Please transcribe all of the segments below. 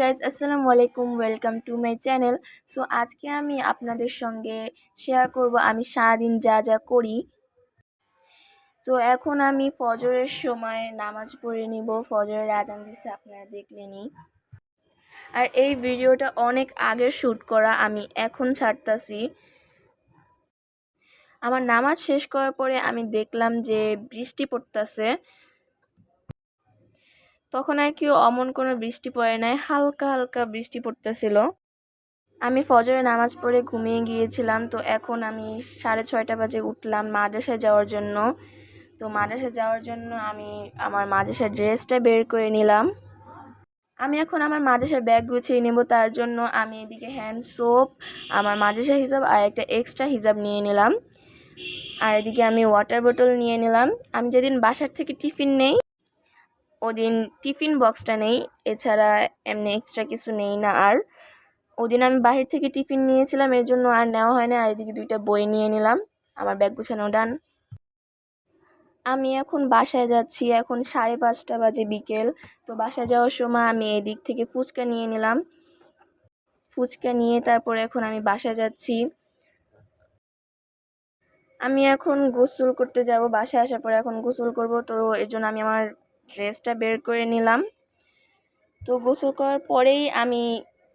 Guys আসসালামু আলাইকুম welcome to my channel so আজকে আমি আপনাদের সঙ্গে শেয়ার করব। আমি সারাদিন যা যা করি। তো এখন আমি ফজরের সময় নামাজ পড়ে নিব। ফজরের আজান দিছে, আপনারা দেখলেনি আর এই ভিডিওটা অনেক আগের শ্যুট করা, আমি এখন ছাড়তাছি। আমার নামাজ শেষ করার পরে আমি দেখলাম যে বৃষ্টি পড়তেছে। তখন আর কি অমন কোনো বৃষ্টি পড়ে নাই, হালকা হালকা বৃষ্টি পড়তেছিল। আমি ফজরে নামাজ পড়ে ঘুমিয়ে গিয়েছিলাম, তো এখন আমি সাড়ে ছয়টা বাজে উঠলাম মাদ্রাসায় যাওয়ার জন্য। তো মাদ্রাসায় যাওয়ার জন্য আমি আমার মাদ্রাসার ড্রেসটা বের করে নিলাম। আমি এখন আমার মাদ্রাসার ব্যাগ গুছিয়ে নেব, তার জন্য আমি এদিকে হ্যান্ড সোপ আমার মাদ্রাসা হিসাব আর একটা এক্সট্রা হিসাব নিয়ে নিলাম। আর এদিকে আমি ওয়াটার বোতল নিয়ে নিলাম। আমি যেদিন বাসার থেকে টিফিন নেই ওদিন টিফিন বক্সটা নেই, এছাড়া এমনি এক্সট্রা কিছু নেই না। আর ওদিন আমি বাহির থেকে টিফিন নিয়েছিলাম, এর জন্য আর নেওয়া হয় না আর এদিকে দুইটা বই নিয়ে নিলাম, আমার ব্যাগ গুছানো ডান। আমি এখন বাসায় যাচ্ছি, এখন সাড়ে পাঁচটা বাজে বিকেল। তো বাসায় যাওয়ার সময় আমি এদিক থেকে ফুচকা নিয়ে নিলাম। ফুচকা নিয়ে তারপর এখন আমি বাসায় যাচ্ছি। আমি এখন গোসল করতে যাব, বাসায় আসার পরে এখন গোসল করব। তো এর জন্য আমি আমার ড্রেসটা বের করে নিলাম। তো গোসল করার পরেই আমি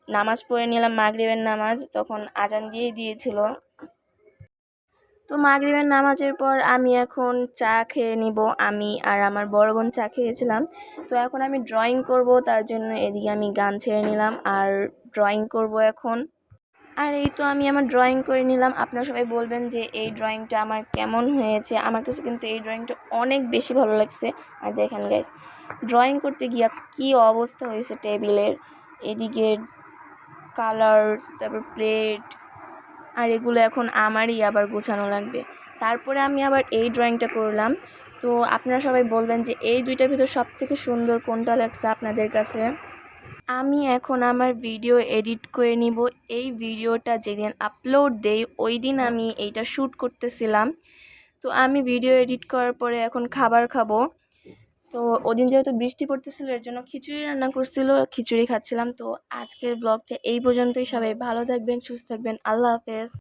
নামাজ পড়ে নিলাম, মাগরিবের নামাজ। তখন আজান দিয়ে দিয়েছিল। তো মাগরিবের নামাজের পর আমি এখন চা খেয়ে নিব। আমি আর আমার বড় বোন চা খেয়েছিলাম। তো এখন আমি ড্রয়িং করব, তার জন্য এদিকে আমি গান ছেড়ে নিলাম। আর ড্রয়িং করব এখন। আর এই তো আমি আমার ড্রয়িং করে নিলাম। আপনারা সবাই বলবেন যে এই ড্রয়িংটা আমার কেমন হয়েছে? আমার কাছে কিন্তু এই ড্রয়িংটা অনেক বেশি ভালো লাগছে। আর দেখেন গাইস ড্রয়িং করতে গিয়া কি অবস্থা হয়েছে টেবিলের এদিকে কালার তারপর প্লেট আর এগুলো এখন আমারই আবার গোছানো লাগবে। তারপরে আমি আবার এই ড্রয়িংটা করলাম। তো আপনারা সবাই বলবেন যে এই দুইটার ভিতর সব থেকে সুন্দর কোনটা লাগছে আপনাদের কাছে? আমি এখন আমার ভিডিও এডিট করে নিব। এই ভিডিওটা যেদিন আপলোড দেই ওই দিন আমি এইটা শ্যুট করতেছিলাম। তো আমি ভিডিও এডিট করার পরে এখন খাবার খাব। তো ওদিন যেহেতু বৃষ্টি পড়তেছিল, এর জন্য খিচুড়ি রান্না করছিল, খিচুড়ি খাচ্ছিলাম। তো আজকের ব্লগটা এই পর্যন্তই। সবাই ভালো থাকবেন, সুস্থ থাকবেন। আল্লাহ হাফেজ।